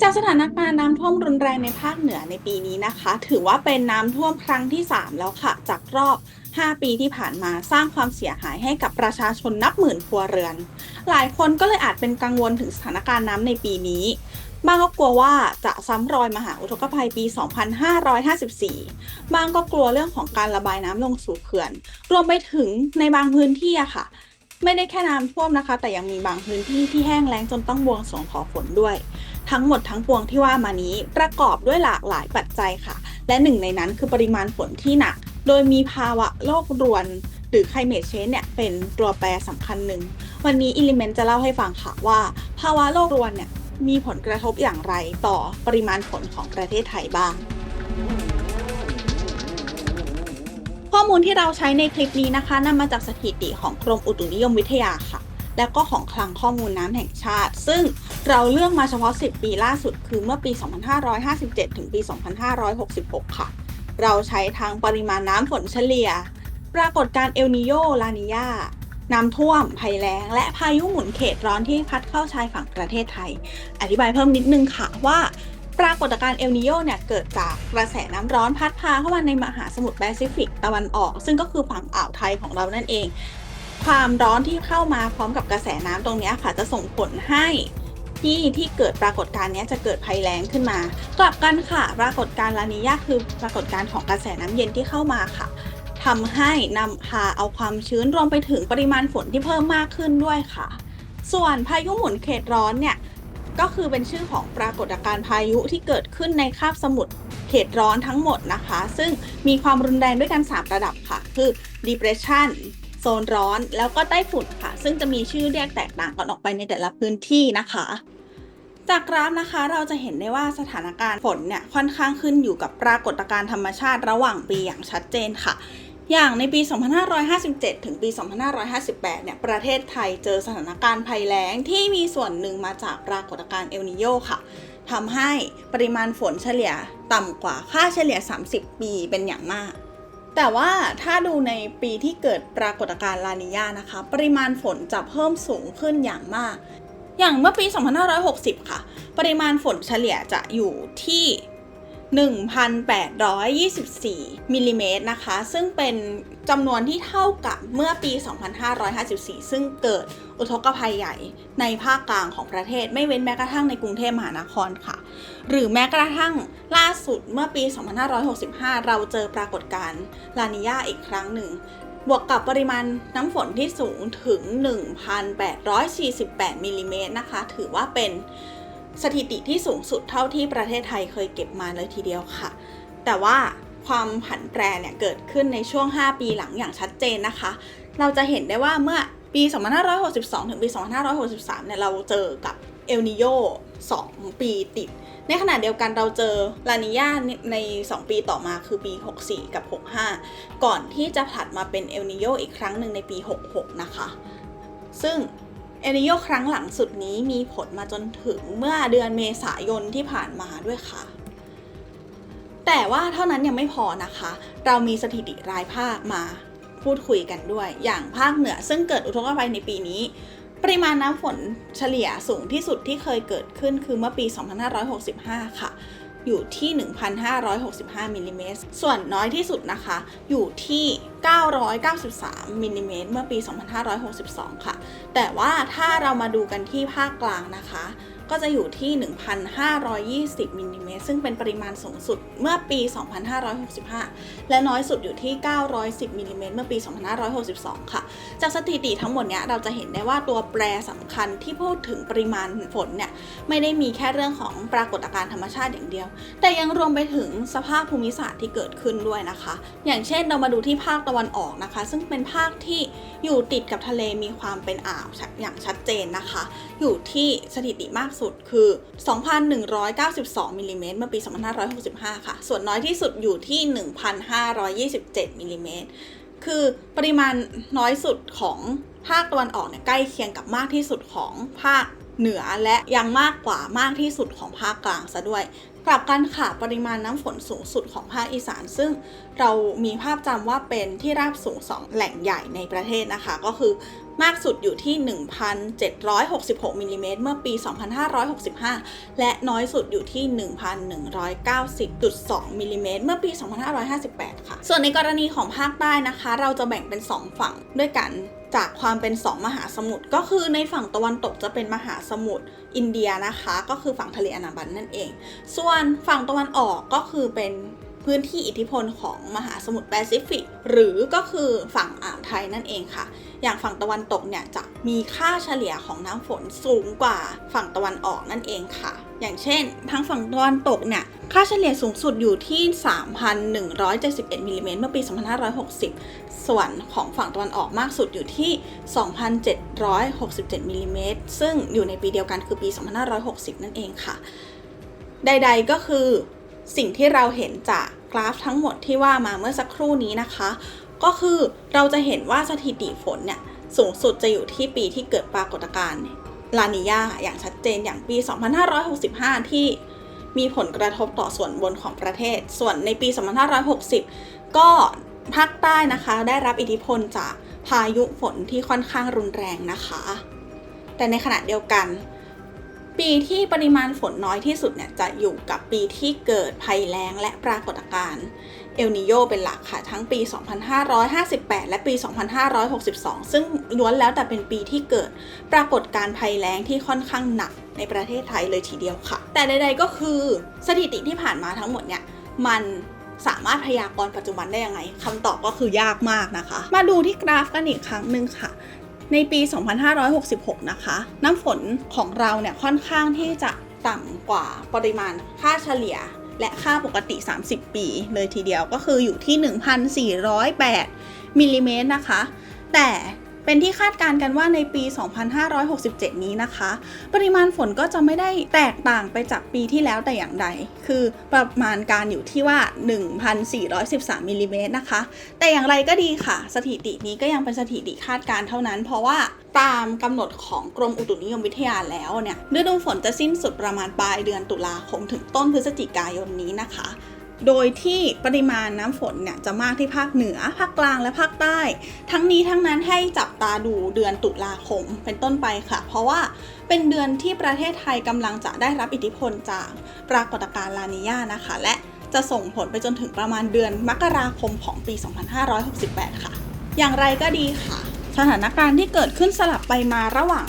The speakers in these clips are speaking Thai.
จากสถานการณ์น้ำท่วมรุนแรงในภาคเหนือในปีนี้นะคะ ถือว่าเป็นน้ำท่วมครั้งที่ 3 แล้วค่ะ จากรอบ 5 ปีที่ผ่านมาสร้างความเสียหายให้กับประชาชนนับหมื่นครัวเรือน หลายคนก็เลยอาจเป็นกังวลถึงสถานการณ์น้ำในปีนี้ บางก็กลัวว่าจะซ้ำรอยมหาอุทกภัยปี 2554 บางก็กลัวเรื่องของการระบายน้ำลงสู่เขื่อน รวมไปถึงในบางพื้นที่อะค่ะ ไม่ได้แค่น้ำท่วมนะคะ แต่ยังมีบางพื้นที่ที่แห้งแล้งจนต้องบวงสรวงขอฝนด้วย ทั้งหมดทั้งปวงที่ว่ามานี้ประกอบด้วยหลากหลายปัจจัยค่ะ และหนึ่งในนั้นคือปริมาณฝนที่หนัก โดยมีภาวะโลกรวน หรือ climate change เนี่ยเป็นตัวแปรสำคัญหนึ่ง วันนี้ Element จะเล่าให้ฟังค่ะว่า ภาวะโลกรวนเนี่ยมีผลกระทบอย่างไรต่อปริมาณฝนของประเทศไทยบ้าง มูลที่เราใช้ในคลิปนี้นะคะนำมาจากสถิติของกรมอุตุนิยมวิทยาค่ะ แล้วก็ของคลังข้อมูลน้ำแห่งชาติ ซึ่งเราเลือกมาเฉพาะ 10 ปีล่าสุด คือเมื่อปี 2557 ถึงปี 2566 ค่ะ เราใช้ทางปริมาณน้ำฝนเฉลี่ย ปรากฏการณ์เอลนิโยลานิยาน้ำท่วม ภัยแล้ง และพายุหมุนเขตร้อนที่พัดเข้าชายฝั่งประเทศไทย อธิบายเพิ่มนิดนึงค่ะว่า ปรากฏการณ์เอลนิโยเนี่ยเกิดจากกระแสน้ำร้อนพัดพาเข้ามาในมหาสมุทรแปซิฟิกตะวันออก ซึ่งก็คือฝั่งอ่าวไทยของเรานั่นเอง ความร้อนที่เข้ามาพร้อมกับกระแสน้ำตรงนี้ค่ะ จะส่งผลให้ที่ที่เกิดปรากฏการณ์นี้จะเกิดภัยแล้งขึ้นมา กลับกันค่ะ ปรากฏการณ์ลานิญาคือปรากฏการณ์ของกระแสน้ำเย็นที่เข้ามาค่ะทำให้นำพาเอาความชื้นรวมไปถึงปริมาณฝนที่เพิ่มมากขึ้นด้วยค่ะ ส่วนพายุหมุนเขตร้อนเนี่ย ก็คือเป็นชื่อของปรากฏการณ์พายุที่เกิดขึ้นในคาบสมุทรเขตร้อนทั้งหมดนะคะ ซึ่งมีความรุนแรงด้วยกัน 3 ระดับค่ะ คือ depression โซนร้อนแล้วก็ไต้ฝุ่นค่ะ ซึ่งจะมีชื่อเรียกแตกต่างกันออกไปในแต่ละพื้นที่นะคะ จากกราฟนะคะเราจะเห็นได้ว่าสถานการณ์ฝนเนี่ยค่อนข้างขึ้นอยู่กับปรากฏการณ์ธรรมชาติระหว่างปีอย่างชัดเจนค่ะ อย่างในปี 2557 ถึงปี 2558 เนี่ย ประเทศไทยเจอสถานการณ์ภัยแล้งที่มีส่วนหนึ่งมาจากปรากฏการณ์เอลนิโยค่ะ ทำให้ปริมาณฝนเฉลี่ยต่ำกว่าค่าเฉลี่ย 30 ปีเป็นอย่างมาก แต่ว่าถ้าดูในปีที่เกิดปรากฏการณ์ลานิญานะคะ ปริมาณฝนจะเพิ่มสูงขึ้นอย่างมาก อย่างเมื่อปี 2560 ค่ะ ปริมาณฝนเฉลี่ยจะอยู่ที่ 1,824มิลลิเมตรนะคะ ซึ่งเป็นจำนวนที่เท่ากับเมื่อปี 2554 ซึ่งเกิดอุทกภัยใหญ่ในภาคกลางของประเทศ ไม่เว้นแม้กระทั่งในกรุงเทพมหานครค่ะ หรือแม้กระทั่งล่าสุดเมื่อปี 2565 เราเจอปรากฏการณ์ลานิญาอีกครั้งหนึ่ง บวกกับปริมาณน้ำฝนที่สูงถึง 1,848มิลลิเมตรนะคะ ถือว่าเป็น สถิติที่สูงสุดเท่าที่ประเทศไทยเคยเก็บมาเลยทีเดียวค่ะ แต่ว่าความผันแปรเนี่ยเกิดขึ้นในช่วง 5 ปีหลังอย่างชัดเจนนะคะ เราจะเห็นได้ว่าเมื่อปี 2562 ถึงปี 2563 เนี่ยเราเจอกับเอลนิโย2 ปีติด ในขณะเดียวกันเราเจอลานิญาใน 2 ปีต่อมาคือปี 64 กับ 65 ก่อนที่จะผลัดมาเป็นเอลนิโยอีกครั้งหนึ่งในปี 66 นะคะ ซึ่ง เอนิโยครั้งหลังสุดนี้มีผลมาจนถึงเมื่อเดือนเมษายนที่ผ่านมาด้วยค่ะ แต่ว่าเท่านั้นยังไม่พอนะคะ เรามีสถิติรายภาคมาพูดคุยกันด้วย อย่างภาคเหนือซึ่งเกิดอุทกภัยในปีนี้ ปริมาณน้ำฝนเฉลี่ยสูงที่สุดที่เคยเกิดขึ้นคือเมื่อปี 2565 ค่ะ อยู่ที่ 1,565มิลลิเมตรส่วนน้อยที่สุดนะคะ อยู่ที่ 993มิลลิเมตรเมื่อปี 2562 ค่ะ แต่ว่าถ้าเรามาดูกันที่ภาคกลางนะคะ ก็จะอยู่ที่ 1,520มิลลิเมตรซึ่งเป็นปริมาณสูงสุดเมื่อปี 2565 และน้อยสุดอยู่ที่ 910มิลลิเมตรเมื่อปี 2562 ค่ะ จากสถิติทั้งหมดเนี้ยเราจะเห็นได้ว่าตัวแปรสำคัญที่พูดถึงปริมาณฝนเนี่ยไม่ได้มีแค่เรื่องของปรากฏการณ์ธรรมชาติอย่างเดียว แต่ยังรวมไปถึงสภาพภูมิศาสตร์ที่เกิดขึ้นด้วยนะคะ อย่างเช่นเรามาดูที่ภาคตะวันออกนะคะ ซึ่งเป็นภาคที่อยู่ติดกับทะเลมีความเป็นอ่าวอย่างชัดเจนนะคะ อยู่ที่สถิติมากสุดสุดคือ 2,192มิลลิเมตรเมื่อปี 2565 ค่ะ ส่วนน้อยที่สุดอยู่ที่ 1,527มิลลิเมตรคือปริมาณน้อยสุดของภาคตะวันออกเนี่ยใกล้เคียงกับมากที่สุดของภาคเหนือและยังมากกว่ามากที่สุดของภาคกลางซะด้วย กลับกันค่ะปริมาณน้ำฝนสูงสุดของภาคอีสาน ซึ่งเรามีภาพจำว่าเป็นที่ราบสูงสองแหล่งใหญ่ในประเทศนะคะ ก็คือ มากสุดอยู่ที่ 1,766มิลลิเมตรเมื่อปี 2565 และน้อยสุดอยู่ที่ 1,190.2มิลลิเมตรเมื่อปี 2558 ค่ะ ส่วนในกรณีของภาคใต้นะคะ เราจะแบ่งเป็น 2 ฝั่งด้วยกันจากความเป็น 2 มหาสมุทรก็คือในฝั่งตะวันตกจะเป็นมหาสมุทรอินเดียนะคะ ก็คือฝั่งทะเลอันดามันนั่นเอง ส่วนฝั่งตะวันออกก็คือเป็น พื้นที่อิทธิพลของมหาสมุทรแปซิฟิก หรือก็คือฝั่งอ่าวไทยนั่นเองค่ะ อย่างฝั่งตะวันตกเนี่ยจะมีค่าเฉลี่ยของน้ำฝนสูงกว่าฝั่งตะวันออกนั่นเองค่ะ อย่างเช่น ทางฝั่งตะวันตกเนี่ยค่าเฉลี่ยสูงสุดอยู่ที่ 3,171มิลลิเมตรเมื่อปี 2560 ส่วนของฝั่งตะวันออกมากสุดอยู่ที่ 2,767มิลลิเมตรซึ่งอยู่ในปีเดียวกันคือปี 2560 นั่นเองค่ะ ใด ๆ ก็คือ สิ่งที่เราเห็นจากกราฟทั้งหมดที่ว่ามาเมื่อสักครู่นี้นะคะ ก็คือเราจะเห็นว่าสถิติฝนเนี่ยสูงสุดจะอยู่ที่ปีที่เกิดปรากฏการณ์ลานิยาอย่างชัดเจนอย่างปี 2565 ที่มีผลกระทบต่อส่วนบนของประเทศ ส่วนในปี 2560 ก็ภาคใต้นะคะได้รับอิทธิพลจากพายุฝนที่ค่อนข้างรุนแรงนะคะ แต่ในขณะเดียวกัน ปีที่ปริมาณฝนน้อยที่สุดเนี่ยจะอยู่กับปีที่เกิดภัยแล้งและปรากฏการณ์เอลนิโยเป็นหลักค่ะ ทั้งปี 2558 และปี 2562 ซึ่งล้วนแล้วแต่เป็นปีที่เกิดปรากฏการณ์ภัยแล้งที่ค่อนข้างหนักในประเทศไทยเลยทีเดียวค่ะ แต่ใดๆก็คือสถิติที่ผ่านมาทั้งหมดเนี่ยมันสามารถพยากรณ์ปัจจุบันได้ยังไงคำตอบก็คือยากมากนะคะ มาดูที่กราฟกันอีกครั้งหนึ่งค่ะ ในปี 2566 นะคะ น้ำฝนของเราเนี่ยค่อนข้างที่จะต่ำกว่าปริมาณค่าเฉลี่ยและค่าปกติ 30 ปี เลยทีเดียวก็คืออยู่ที่ 1,408มิลลิเมตรนะคะ แต่ เป็นที่คาดการณ์กันว่าในปี 2567 นี้นะคะ ปริมาณฝนก็จะไม่ได้แตกต่างไปจากปีที่แล้วแต่อย่างใด คือประมาณการอยู่ที่ว่า 1,413มิลลิเมตรนะคะ แต่อย่างไรก็ดีค่ะ สถิตินี้ก็ยังเป็นสถิติคาดการณ์เท่านั้น เพราะว่าตามกำหนดของกรมอุตุนิยมวิทยาแล้วเนี่ยฤดูฝนจะสิ้นสุดประมาณปลายเดือนตุลาคมถึงต้นพฤศจิกายนนี้นะคะ โดยที่ปริมาณน้ำฝนเนี่ยจะมากที่ภาคเหนือ ภาคกลางและภาคใต้ ทั้งนี้ทั้งนั้นให้จับตาดูเดือนตุลาคมเป็นต้นไปค่ะ เพราะว่าเป็นเดือนที่ประเทศไทยกำลังจะได้รับอิทธิพลจากปรากฏการณ์ลานิญานะคะ และจะส่งผลไปจนถึงประมาณเดือนมกราคมของปี 2568 ค่ะ อย่างไรก็ดีค่ะ สถานการณ์ที่เกิดขึ้นสลับไปมาระหว่าง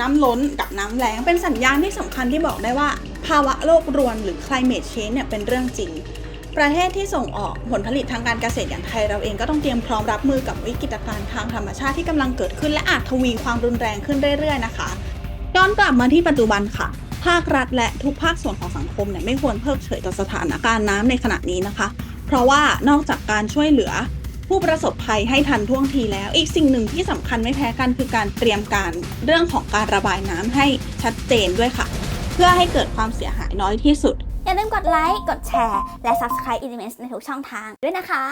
น้ำล้นกับน้ำแล้งเป็นสัญญาณที่สำคัญที่บอกได้ว่า ภาวะโลกรวนหรือ climate change เนี่ยเป็นเรื่องจริง ประเทศที่ส่งออกผลผลิตทางการเกษตรอย่างไทยเราเองก็ต้องเตรียมพร้อมรับมือกับวิกฤตการณ์ทางธรรมชาติที่กำลังเกิดขึ้นและอาจทวีความรุนแรงขึ้นเรื่อยๆนะคะย้อนกลับมาที่ปัจจุบันค่ะ ภาครัฐและทุกภาคส่วนของสังคมเนี่ยไม่ควรเพิกเฉยต่อสถานการณ์น้ำในขณะนี้นะคะ เพราะว่านอกจากการช่วยเหลือผู้ประสบภัยให้ทันท่วงทีแล้ว อีกสิ่งหนึ่งที่สำคัญไม่แพ้กันคือการเตรียมการเรื่องของการระบายน้ำให้ชัดเจนด้วยค่ะ เพื่อให้เกิดความเสียหายน้อยที่สุด อย่าลืมกดไลค์ กดแชร์ และ Subscribe Elements ในทุกช่องทางด้วยนะคะ